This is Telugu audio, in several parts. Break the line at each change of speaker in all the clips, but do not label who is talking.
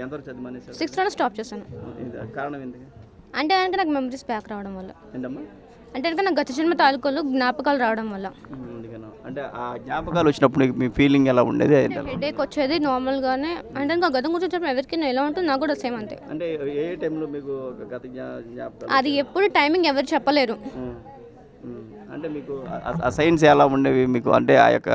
ఎంతవరకు చదివి మానేశారు
సిక్స్త్లోనే స్టాప్ చేశాను.
ఇది కారణం ఎందుకు?
అంటే కనుక నాకు మెమరీస్ బ్యాక్ రావడం వల్ల.
ఏంటమ్మా?
అంటే నాకు గత జన్మ తాలూకాలు జ్ఞాపకాలు రావడం వల్ల.
అంటే ఆ జ్ఞాపకాలు వచ్చినప్పుడు మీ ఫీలింగ్ ఎలా ఉండేది?
హెడేక్ వచ్చేది నార్మల్గానే అంటే ఇంకా గతం గురించి చెప్పిన ఎవరికైనా ఎలా ఉంటుంది నాకు కూడా సేమ్ అంతే.
అంటే ఏ టైంలో మీకు గత జ్ఞాపకాలు
అది ఎప్పుడు టైమింగ్ ఎవరు చెప్పలేరు.
అంటే మీకు ఆ- సైన్స్ ఎలా ఉండేవి? మీకు అంటే ఆ యొక్క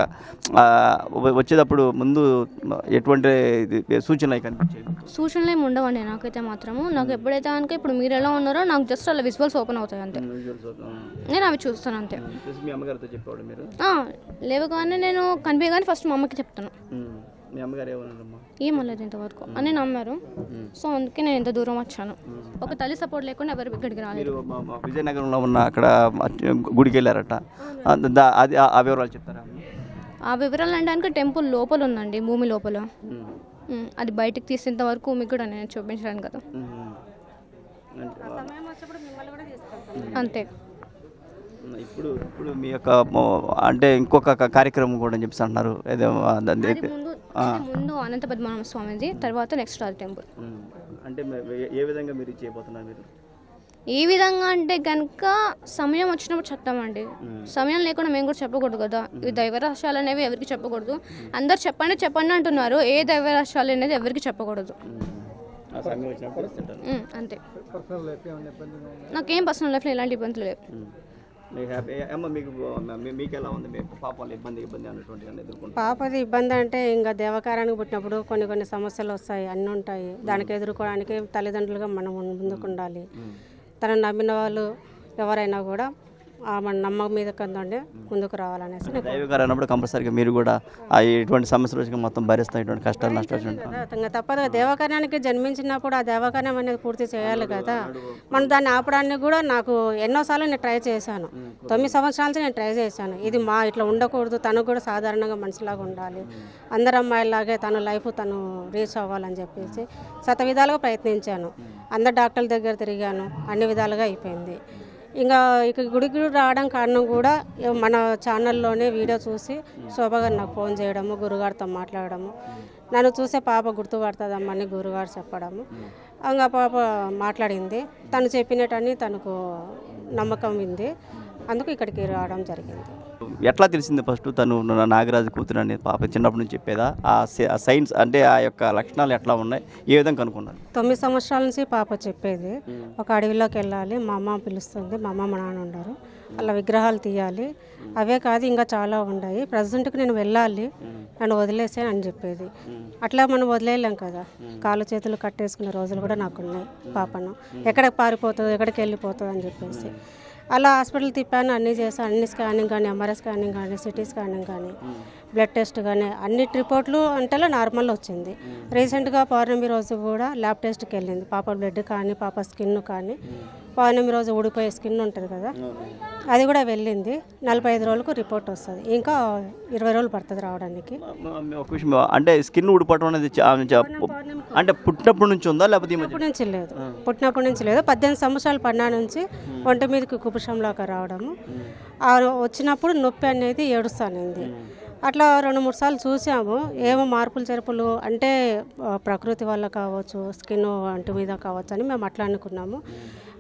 వచ్చేటప్పుడు ముందు ఎటువంటి ఇది సూచనలు కనిపించేవి
సూచనలు ఏమి ఉండవండి నాకైతే మాత్రము. నాకు ఎప్పుడైతే కనుక ఇప్పుడు మీరు ఎలా ఉన్నారో నాకు జస్ట్ అలా విజువల్స్ ఓపెన్ అవుతాయి అంతే.
విజువల్స్ అవుతాం.
నేను అవి చూస్తాను అంతే.
చూసి మీ అమ్మగారితో చెప్పేవాడు మీరు?
ఆ, లేవగానే నేను కనిపించగానే ఫస్ట్ మా అమ్మకి చెప్తాను.
ఉమ్. మీ అమ్మగారు ఏమన్నారమ్మా?
ఏమలేదు ఇంతవరకు. అని నమ్మారు. సో అందుకే నేను ఇంత దూరం వచ్చాను. ఒక తల్లి సపోర్ట్ లేకుండా ఎవరు ఇక్కడికి రాలేదు.
మీరు మా- మా విజయనగరంలో ఉన్న అక్కడ గుడికి వెళ్ళారట. దా- అది ఆ- ఆ వివరాలు చెప్తారా?
ఆ వివరాలు అనడానికి టెంపుల్ లోపల ఉందండి భూమి లోపల.
ఉమ్.
ఉమ్, అది బయటికి తీసేంత వరకు మీకు కూడా నేను చూపించడానికి కదా.
ఉమ్. అంటే
అంతే.
ఇప్పుడు ఇప్పుడు మీ యొక్క మొ- అంటే ఇంకొక క- కార్యక్రమం కూడా అని చెప్పేసి అంటున్నారు. ఏదో ఆ, ద- ద-
అది ముందు అది ముందు అనంత పద్మనాభ స్వామిది తర్వాత నెక్స్ట్ అది టెంపుల్.
అంటే ఏ- విధంగా మీరు చేయబోతున్నారు మీరు?
ఏ విధంగా అంటే కనుక సమయం వచ్చినప్పుడు చెప్తామండి. సమయం లేకుండా మేము కూడా చెప్పకూడదు కదా. ఈ దైవరహస్యాలు అనేవి ఎవరికి చెప్పకూడదు. అందరు చెప్పండి చెప్పండి అంటున్నారు. ఏ దైవరహస్యాలు అనేది ఎవరికి చెప్పకూడదు. అంతే. నాకేం పర్సనల్ లైఫ్లో ఎలాంటి ఇబ్బందులు లేవు.
మీకు హ్యాపీ అమ్మ మీకు ఎలా ఉంది? మీ పాప వాళ్ళ ఇబ్బంది ఇబ్బంది అన్నటువంటి ఎదుర్కొంటారు
పాపది ఇబ్బంది అంటే ఇంకా దేవకారానికి పుట్టినప్పుడు కొన్ని కొన్ని సమస్యలు వస్తాయి అన్నీ ఉంటాయి. దానికి ఎదుర్కోవడానికి తల్లిదండ్రులుగా మనం ముందుకు ఉండాలి. తనను నమ్మిన వాళ్ళు ఎవరైనా కూడా మన నమ్మకం మీద కందండి ముందుకు రావాలనేసి
దైవగారు అన్నప్పుడు కంపల్సరీగా మీరు కూడా ఆ ఎటువంటి సమస్యలు వచ్చినా మొత్తం భరిస్తాం ఇటువంటి కష్టాలు నష్టాలు
తప్పదు దేవకార్యానికి జన్మించినప్పుడు ఆ దేవకార్యం అనేది పూర్తి చేయాలి కదా. మనం దాన్ని ఆపడానికి కూడా నాకు ఎన్నోసార్లు నేను ట్రై చేశాను. తొమ్మిది సంవత్సరాల నుంచి నేను ట్రై చేశాను. ఇది మా ఇట్లా ఉండకూడదు. తను కూడా సాధారణంగా మనిషిలాగా ఉండాలి. అందరు అమ్మాయిలాగే తన లైఫ్ తను రీచ్ అవ్వాలని చెప్పేసి శత విధాలుగా ప్రయత్నించాను. అందరు డాక్టర్ల దగ్గర తిరిగాను. అన్ని విధాలుగా అయిపోయింది. ఇంకా ఇక గుడికి రావడం కారణం కూడా మన ఛానల్లోనే వీడియో చూసి శోభగారు నాకు ఫోన్ చేయడము గురుగారితో మాట్లాడడము. నన్ను చూసే పాప గుర్తుపడుతుందమ్మని గురుగారు చెప్పడము. ఇంకా పాప మాట్లాడింది. తను చెప్పినట్టని తనకు నమ్మకం ఉంది. అందుకు ఇక్కడికి రావడం జరిగింది.
ఎట్లా తెలిసింది ఫస్ట్ తను నా- నాగరాజు కూతురు అనేది పాప చిన్నప్పటి నుంచి చెప్పేదా? ఆ సైన్స్ అంటే ఆ యొక్క లక్షణాలు ఎట్లా ఉన్నాయి? ఏ విధంగా కనుక్కున్నారు?
తొమ్మిది సంవత్సరాల నుంచి పాప చెప్పేది. ఒక అడవిలోకి వెళ్ళాలి మా అమ్మ పిలుస్తుంది మా అమ్మ మా నాన్న ఉండరు. అలా విగ్రహాలు తీయాలి. అవే కాదు ఇంకా చాలా ఉన్నాయి. ప్రజెంట్కి నేను వెళ్ళాలి నన్ను వదిలేసే అని చెప్పేది. అట్లా మనం వదిలేయలేం కదా. కాళ్ళు చేతులు కట్టేసుకునే రోజులు కూడా నాకు ఉన్నాయి పాపను. ఎక్కడికి పారిపోతుంది ఎక్కడికి వెళ్ళిపోతుంది అని చెప్పేసి. అలా హాస్పిటల్ తిప్పాను అన్నీ చేశాను. అన్ని స్కానింగ్ కానీ ఎంఆర్ఐ స్కానింగ్ కానీ సిటీ స్కానింగ్ కానీ బ్లడ్ టెస్ట్ కానీ అన్ని రిపోర్ట్లు అంటేలో నార్మల్ వచ్చింది. రీసెంట్గా పౌర్ణమి రోజు కూడా ల్యాబ్ టెస్ట్కి వెళ్ళింది. పాప బ్లడ్ కానీ పాప స్కిన్ కానీ. పౌర్ణమి రోజు ఊడిపోయే స్కిన్ ఉంటుంది కదా? అది కూడా వెళ్ళింది. నలభై ఐదు రోజులకు రిపోర్ట్ వస్తుంది. ఇంకా ఇరవై రోజులు పడుతుంది రావడానికి.
ఒక విషయం అంటే స్కిన్ ఊడిపోవడం అనేది అంటే పుట్టినప్పటి నుంచి ఉందా? లేకపోతే
పుట్టినప్పటి నుంచి లేదు. పుట్టినప్పటి నుంచి లేదు. పద్దెనిమిది సంవత్సరాలు పడినా నుంచి ఒంటి మీదకి కుపుషంలాగా రావడము. ఆ వచ్చినప్పుడు నొప్పి అనేది ఏడుస్తానింది. అట్లా రెండు మూడు సార్లు చూసాము. ఏమో మార్పులు చెరుపులు అంటే ప్రకృతి వల్ల కావచ్చు స్కిన్ అంటు మీద కావచ్చు అని మేము అట్లా అనుకున్నాము.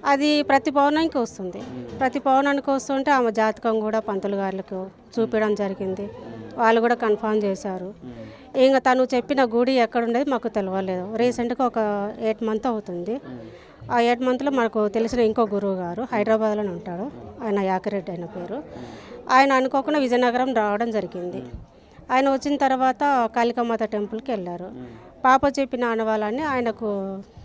అది ప్రతి పౌర్ణానికి వస్తుంది. ప్రతి పౌర్ణానికి వస్తుంటే ఆమె జాతకం కూడా పంతులు గారులకు చూపించడం జరిగింది. వాళ్ళు కూడా కన్ఫామ్ చేశారు. ఇంకా తను చెప్పిన గుడి ఎక్కడుండేది మాకు తెలియలేదు రీసెంట్గా ఒక ఎయిట్ మంత్ అవుతుంది. ఆ ఎయిట్ మంత్లో మనకు తెలిసిన ఇంకో గురువు గారు హైదరాబాద్లోనే ఉంటాడు. ఆయన యాకిరెడ్డి ఆయన పేరు. ఆయన అనుకోకుండా విజయనగరం రావడం జరిగింది. ఆయన వచ్చిన తర్వాత కాళికామాత టెంపుల్కి వెళ్ళారు. పాప చెప్పిన ఆనవాళ్ళని ఆయనకు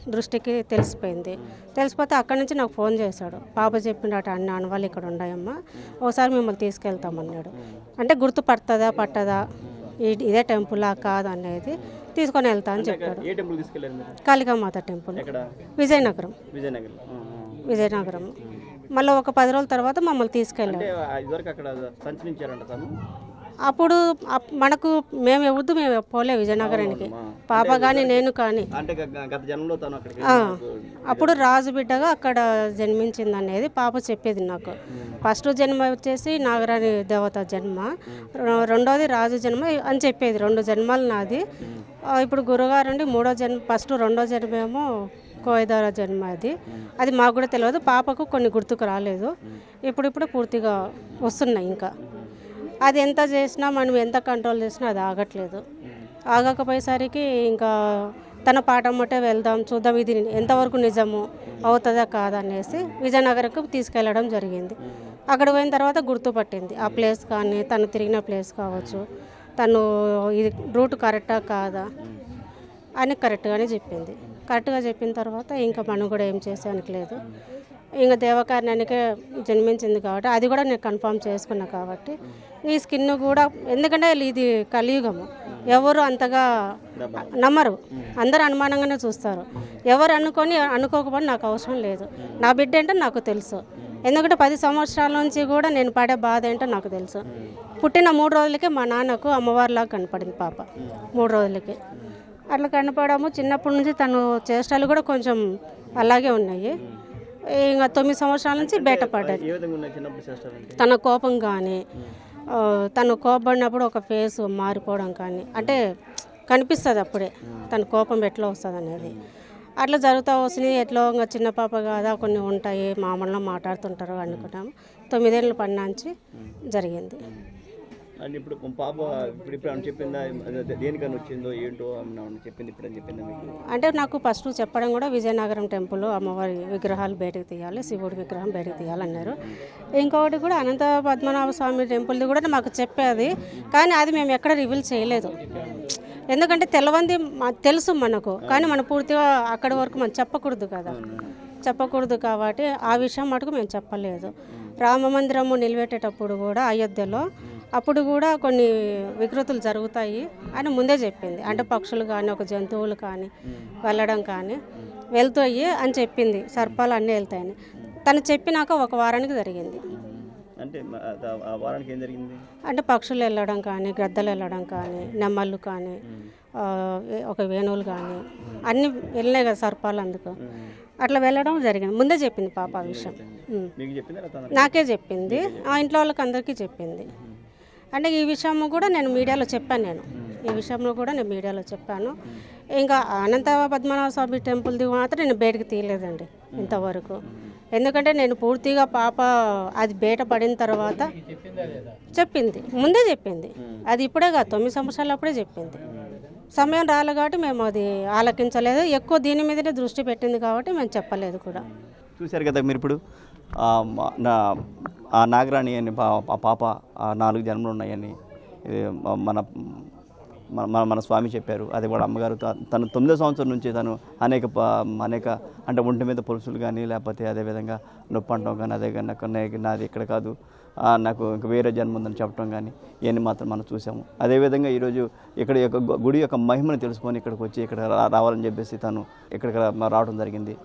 దృష్టికి తెలిసిపోయింది. తెలిసిపోతే అక్కడి నుంచి నాకు ఫోన్ చేశాడు. పాప చెప్పినట్టు అన్ని ఆనవాళ్ళు ఇక్కడ ఉన్నాయమ్మా ఒకసారి మిమ్మల్ని తీసుకెళ్తామన్నాడు అంటే గుర్తుపడుతుందా పట్టదా? ఇదే టెంపులా కాదు అనేది తీసుకొని వెళ్తా అని చెప్పాడు. కాళికామాత టెంపుల్. విజయనగరం.
విజయనగరం.
విజయనగరం. మళ్ళీ ఒక పది రోజుల తర్వాత మమ్మల్ని తీసుకెళ్ళాడు అప్పుడు అప్- మనకు మేము ఎవరిది మేము పోలే విజయనగరానికి పాప కానీ నేను కానీ. అప్పుడు రాజు బిడ్డగా అక్కడ జన్మించింది అనేది పాప చెప్పేది నాకు. ఫస్ట్ జన్మ వచ్చేసి నాగరాణి దేవత జన్మ. రెండోది రాజు జన్మ అని చెప్పేది. రెండు జన్మలు నాది. ఇప్పుడు గురుగారు అండి మూడో జన్మ ఫస్ట్ రెండో జన్మ ఏమో కోయదార జన్మ అది. అది మాకు కూడా తెలియదు పాపకు కొన్ని గుర్తుకు రాలేదు. ఇప్పుడిప్పుడు పూర్తిగా వస్తున్నాయి ఇంకా. అది ఎంత చేసినా మనం ఎంత కంట్రోల్ చేసినా అది ఆగట్లేదు. ఆగకపోయేసరికి ఇంకా తన పాఠం మొట్టే వెళ్దాం చూద్దాం ఇది ఎంతవరకు నిజము అవుతుందా కాదా అనేసి విజయనగరంకు తీసుకెళ్ళడం జరిగింది. అక్కడ పోయిన తర్వాత గుర్తుపట్టింది ఆ ప్లేస్ కానీ తను తిరిగిన ప్లేస్ కావచ్చు తను ఇది రూట్ కరెక్టా కాదా అని కరెక్ట్గానే చెప్పింది. కరెక్ట్గా చెప్పిన తర్వాత ఇంకా మనం కూడా ఏం చేసానికి లేదు. ఇంకా దేవకారణానికి జన్మించింది కాబట్టి అది కూడా నేను కన్ఫర్మ్ చేసుకున్నా కాబట్టి ఈ స్కిన్ కూడా ఎందుకంటే ఇది కలియుగము ఎవరు అంతగా నమ్మరు. అందరు అనుమానంగానే చూస్తారు. ఎవరు అనుకొని అనుకోకపోతే నాకు అవసరం లేదు. నా బిడ్డ ఏంటో నాకు తెలుసు. ఎందుకంటే పది సంవత్సరాల నుంచి కూడా నేను పడే బాధ ఏంటో నాకు తెలుసు. పుట్టిన మూడు రోజులకే మా నాన్నకు అమ్మవారిలాగా కనపడింది పాప. మూడు రోజులకి. అట్లా కనపడము చిన్నప్పటి నుంచి తను చేష్టలు కూడా కొంచెం అలాగే ఉన్నాయి. ఇంకా తొమ్మిది సంవత్సరాల నుంచి బయటపడ్డది
అంటే?
తన కోపం కానీ తను కోపడినప్పుడు ఒక ఫేస్ మారిపోవడం కానీ అంటే కనిపిస్తుంది అప్పుడే తన కోపం ఎట్లా వస్తుంది అనేది. అట్లా జరుగుతూ వస్తుంది ఎట్లా ఇంకా చిన్న పాప కాదా కొన్ని ఉంటాయి మామూలుగా మాట్లాడుతుంటారు అనుకుంటాము. తొమ్మిదేళ్ళు పడినాంచి జరిగింది.
అంటే ఇప్పుడు పాప ఇప్పుడు ఇప్పుడు ఆమె చెప్పిందా దేనికని వచ్చిందో ఏంటో చెప్పింది ఇప్పుడు అని చెప్పిందా మీకు?
అంటే నాకు ఫస్ట్ చెప్పడం కూడా విజయనగరం టెంపుల్ అమ్మవారి విగ్రహాలు బయటకు తీయాలి శివుడి విగ్రహం బయటకు తీయాలన్నారు ఇంకొకటి కూడా అనంత పద్మనాభ స్వామి టెంపుల్ది కూడా మాకు చెప్పేది కానీ అది మేము ఎక్కడ రివీల్ చేయలేదు. ఎందుకంటే తెలవంది తెలుసు మనకు కానీ మనం పూర్తిగా అక్కడి వరకు మనం చెప్పకూడదు కదా. చెప్పకూడదు కాబట్టి ఆ విషయం మటుకు మేము చెప్పలేదు. రామ మందిరము నిలబెట్టేటప్పుడు కూడా అయోధ్యలో అప్పుడు కూడా కొన్ని వికృతులు జరుగుతాయి అని ముందే చెప్పింది. అంటే పక్షులు కానీ ఒక జంతువులు కానీ వెళ్ళడం కానీ వెళ్తాయి అని చెప్పింది. సర్పాలు అన్నీ వెళ్తాయని. తను చెప్పినాక ఒక వారానికి జరిగింది.
అంటే వారానికి ఏం జరిగింది?
అంటే పక్షులు వెళ్ళడం కానీ గద్దలు వెళ్ళడం కానీ నెమ్మళ్ళు కానీ ఒక వేణువులు కానీ అన్నీ వెళ్ళినాయి కదా సర్పాలు అందుకు. అట్లా వెళ్ళడం జరిగింది. ముందే చెప్పింది పాప ఆ విషయం. నాకే చెప్పింది. ఆ ఇంట్లో వాళ్ళకి అందరికీ చెప్పింది. అంటే ఈ విషయం కూడా నేను మీడియాలో చెప్పాను నేను. ఈ విషయంలో కూడా నేను మీడియాలో చెప్పాను. ఇంకా అనంత పద్మనాభ స్వామి టెంపుల్ది మాత్రం నేను బయటకు తీయలేదండి ఇంతవరకు. ఎందుకంటే నేను పూర్తిగా పాప అది బయట పడిన తర్వాత చెప్పింది. ముందే చెప్పింది. అది ఇప్పుడే కాదు తొమ్మిది సంవత్సరాలు అప్పుడే చెప్పింది. సమయం రాలే కాబట్టి మేము అది ఆలకించలేదు. ఎక్కువ దీని మీదనే దృష్టి పెట్టింది కాబట్టి మేము చెప్పలేదు కూడా.
చూశారు కదా మీరు ఇప్పుడు ఆ నాగరాణి అని ఆ పాప ఆ నాలుగు జన్మలు ఉన్నాయని మన మన మన- మన స్వామి చెప్పారు. అది కూడా అమ్మగారు తను తొమ్మిదో సంవత్సరం నుంచి తను అనేక అనేక అంటే ఒంటి మీద పురుషులు కానీ లేకపోతే అదేవిధంగా నొప్పి అంటాం కానీ అదే కానీ నాది ఇక్కడ కాదు. నాకు ఇంక వేరే జన్మ ఉందని చెప్పడం కానీ ఇవన్నీ మాత్రం మనం చూసాము. అదేవిధంగా ఈరోజు ఇక్కడ యొక్క గుడి యొక్క మహిమను తెలుసుకొని ఇక్కడికి వచ్చి ఇక్కడ రావాలని చెప్పేసి తను ఇక్కడికి రావడం జరిగింది.